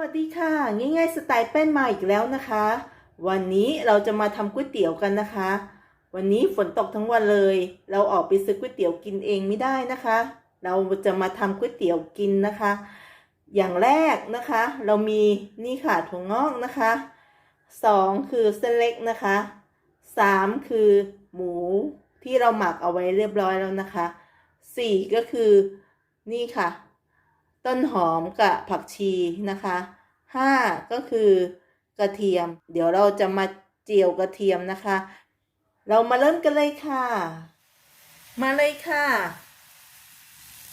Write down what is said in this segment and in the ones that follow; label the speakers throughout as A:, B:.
A: วัสดีค่ะ ง่ายๆสไตล์แป้นมาอีกแล้วนะคะ วันนี้เราจะมาทำก๋วยเตี๋ยวกันนะคะ วันนี้ฝนตกทั้งวันเลย เราออกไปซื้อก๋วยเตี๋ยวกินเองไม่ได้นะคะ เราจะมาทำก๋วยเตี๋ยวกินนะคะ อย่างแรกนะคะ เรามีนี่ค่ะถั่วงอกนะคะสองคือเส้นเล็กนะคะสามคือหมูที่เราหมักเอาไว้เรียบร้อยแล้วนะคะสี่ก็คือนี่ค่ะ ต้นหอมกับผักชีนะคะห้าก็คือกระเทียม เดี๋ยวเราจะมาเจียวกระเทียมนะคะ เรามาเริ่มกันเลยค่ะ มาเลยค่ะ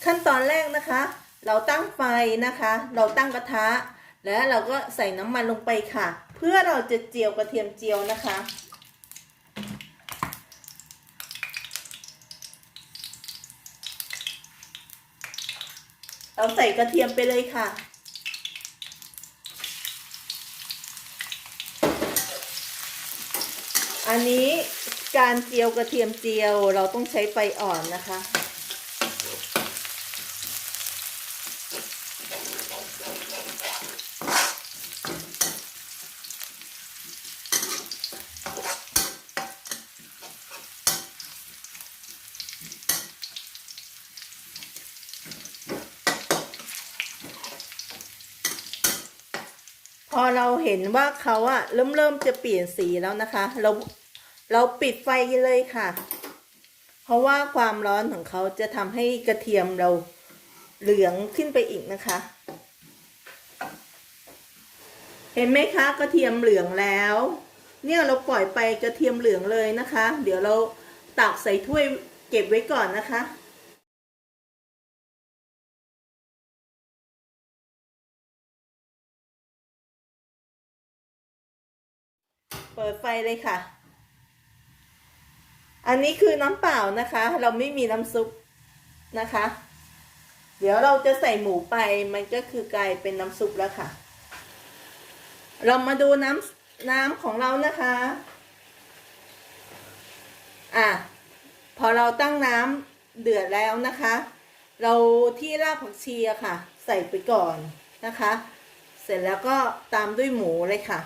A: ขั้นตอนแรกนะคะ เราตั้งไฟนะคะ เราตั้งกระทะ แล้วเราก็ใส่น้ำมันลงไปค่ะ เพื่อเราจะเจียวกระเทียมเจียวนะคะ เราใส่กระเทียมไปเลยค่ะ อันนี้การเจียวกระเทียมเจียวเราต้องใช้ไฟอ่อนนะคะ พอเราเห็นว่าเขาอะเริ่มเริ่มจะเปลี่ยนสีแล้วนะคะ เราเราปิดไฟเลยค่ะ เพราะว่าความร้อนของเขาจะทำให้กระเทียมเราเหลืองขึ้นไปอีกนะคะ เห็นไหมคะกระเทียมเหลืองแล้ว เนี่ยเราปล่อยไปกระเทียมเหลืองเลยนะคะ เดี๋ยวเราตักใส่ถ้วยเก็บไว้ก่อนนะคะ ปิดไฟเลยค่ะ อันนี้คือน้ำเปล่านะคะ เราไม่มีน้ำซุปนะคะ เดี๋ยวเราจะใส่หมูไปมันก็คือกลายเป็นน้ำซุปแล้วค่ะ เรามาดูน้ำน้ำของเรานะคะ อะ พอเราตั้งน้ำเดือดแล้วนะคะ เราที่รากผักชีอะค่ะ ใส่ไปก่อนนะคะ เสร็จแล้วก็ตามด้วยหมูเลยค่ะ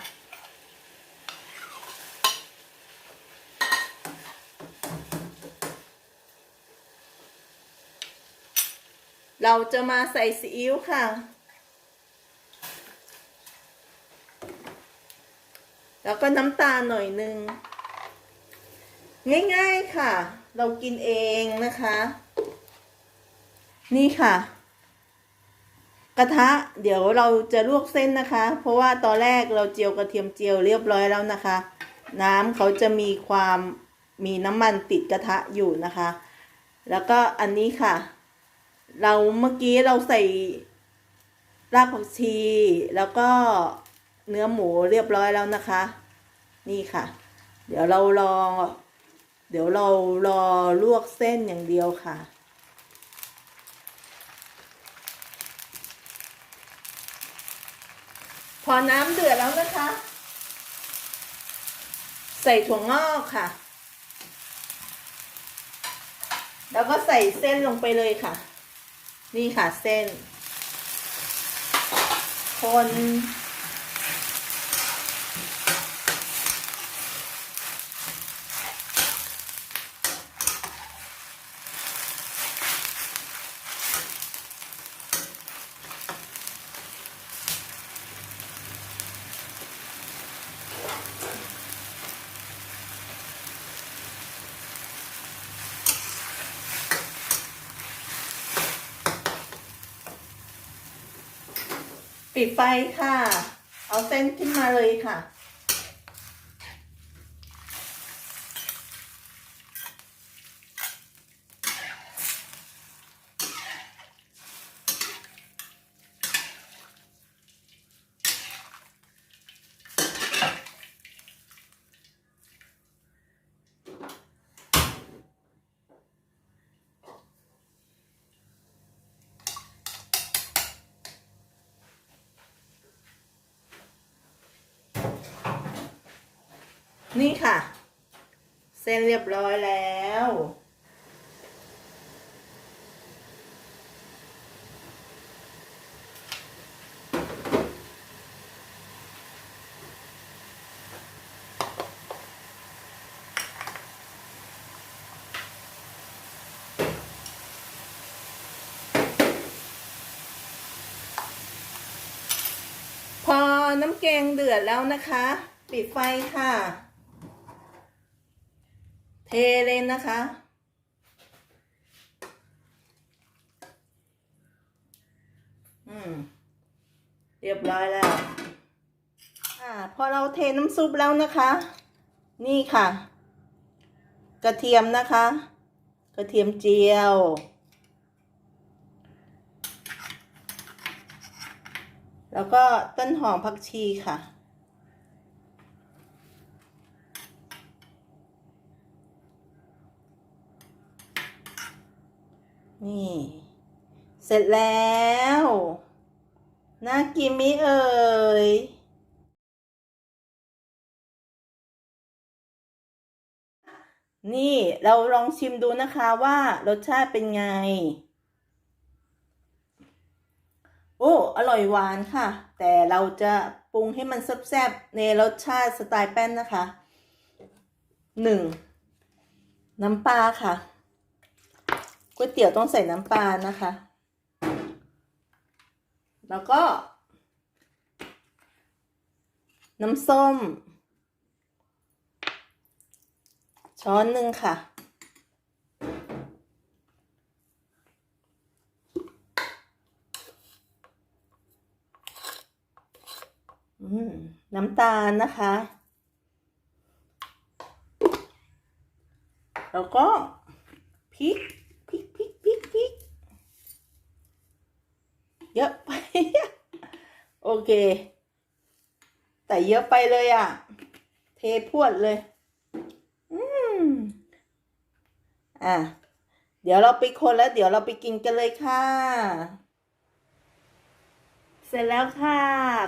A: เราจะมาใส่ซีอิ๊วค่ะ แล้วก็น้ำตาลหน่อยหนึ่งง่ายๆค่ะ เรากินเองนะคะ นี่ค่ะ กระทะเดี๋ยวเราจะลวกเส้นนะคะ เพราะว่าตอนแรกเราเจียวกระเทียมเจียวเรียบร้อยแล้วนะคะ น้ำเขาจะมีความมีน้ำมันติดกระทะอยู่นะคะ แล้วก็อันนี้ค่ะ เราเมื่อกี้เราใส่รากผักชี แล้วก็เนื้อหมูเรียบร้อยแล้วนะคะ นี่ค่ะ เดี๋ยวเรารอ เดี๋ยวเรารอลวกเส้นอย่างเดียวค่ะ พอน้ำเดือดแล้วนะคะ ใส่ถั่วงอกค่ะ แล้วก็ใส่เส้นลงไปเลยค่ะ นี่ค่ะเส้น คน ปิดไฟค่ะ เอาเส้นขึ้นมาเลยค่ะ นี่ค่ะ เส้นเรียบร้อยแล้ว พอน้ำแกงเดือดแล้วนะคะ ปิดไฟค่ะ เทเลยนะคะ อืม เรียบร้อยแล้ว อ่า พอเราเทน้ำซุปแล้วนะคะ นี่ค่ะ กระเทียมนะคะ กระเทียมเจียว แล้วก็ต้นหอมผักชีค่ะ นี่ เสร็จแล้วน่ากินมิเอ่ยนี่เราลองชิมดูนะคะว่ารสชาติเป็นไง โอ้ อร่อยหวานค่ะ แต่เราจะปรุงให้มันแซ่บๆในรสชาติสไตล์แป้นนะคะหนึ่งน้ำปลาค่ะ ก๋วยเตี๋ยวต้องใส่น้ำปลานะคะ แล้วก็ น้ำส้ม ช้อนหนึ่งค่ะ น้ำตาลนะคะ แล้วก็พริกพริกพริก เยอะไป โอเค แต่เยอะไปเลยอะ เทพวดเลย อืมอะ เดี๋ยวเราไปคนแล้ว เดี๋ยวเราไปกินกันเลยค่ะ เสร็จแล้วค่ะ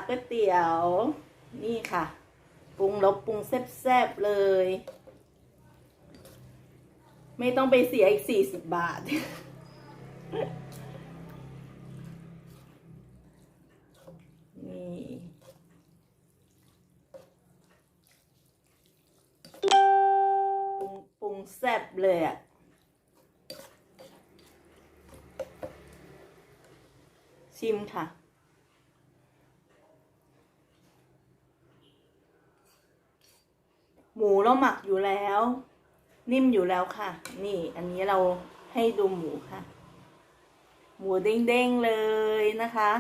A: ก๋วยเตี๋ยว นี่ค่ะ ปรุงแล้วปรุงแซ่บๆเลย ไม่ต้องไปเสียอีกสี่สิบบาท ซ่บเลยอะ่ะชิมค่ะ หมูเราหมักอยู่แล้ว นิ่มอยู่แล้วค่ะ นี่อันนี้เราให้ดูหมูค่ะ หมูเด้งๆเลยนะคะ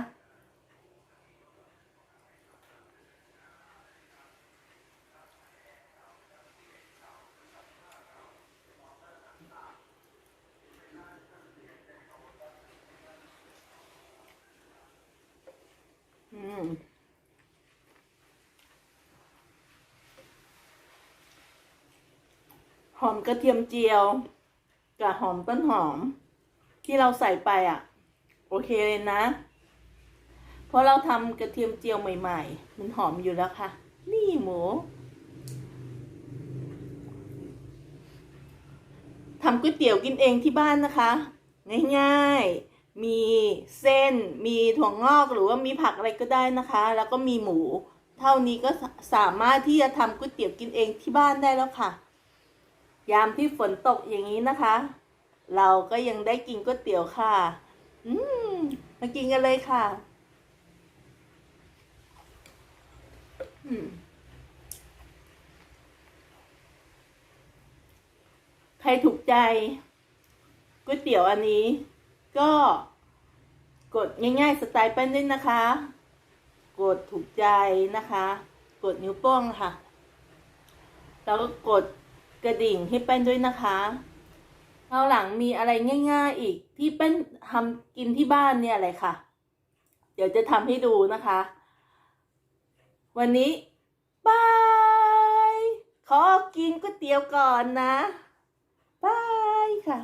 A: อืม ห อมกระเทียมเจียวกับหอมต้นหอม ที่เราใส่ไปอะ โอเคเลยนะ เพราะเราทำกระเทียมเจียวใหม่ ๆ มันหอมอยู่แล้วค่ะ นี่หมูทำก๋วยเตี๋ยวกินเองที่บ้านนะคะ ง่ายๆ มีเส้น มีถั่วงอกหรือว่ามีผักอะไรก็ได้นะคะ แล้วก็มีหมู เท่านี้ก็สามารถที่จะทำก๋วยเตี๋ยวกินเองที่บ้านได้แล้วค่ะ ยามที่ฝนตกอย่างนี้นะคะ เราก็ยังได้กินก๋วยเตี๋ยวค่ะ อืมมากินกันเลยค่ะ อืมใครถูกใจก๋วยเตี๋ยวอันนี้ ก็กดง่ายๆสไตล์แป้นด้วยนะคะ กดถูกใจนะคะ กดนิ้วโป้งค่ะ แล้วก็กด กระดิ่งให้แป้นด้วยนะคะคราวหลังมีอะไรง่าย ๆอีกที่แป้นทำกินที่บ้านเนี่ยอะไรค่ะ เดี๋ยวจะทำให้ดูนะคะ วันนี้บายขอกินก๋วยเตี๋ยวก่อนนะบายค่ะ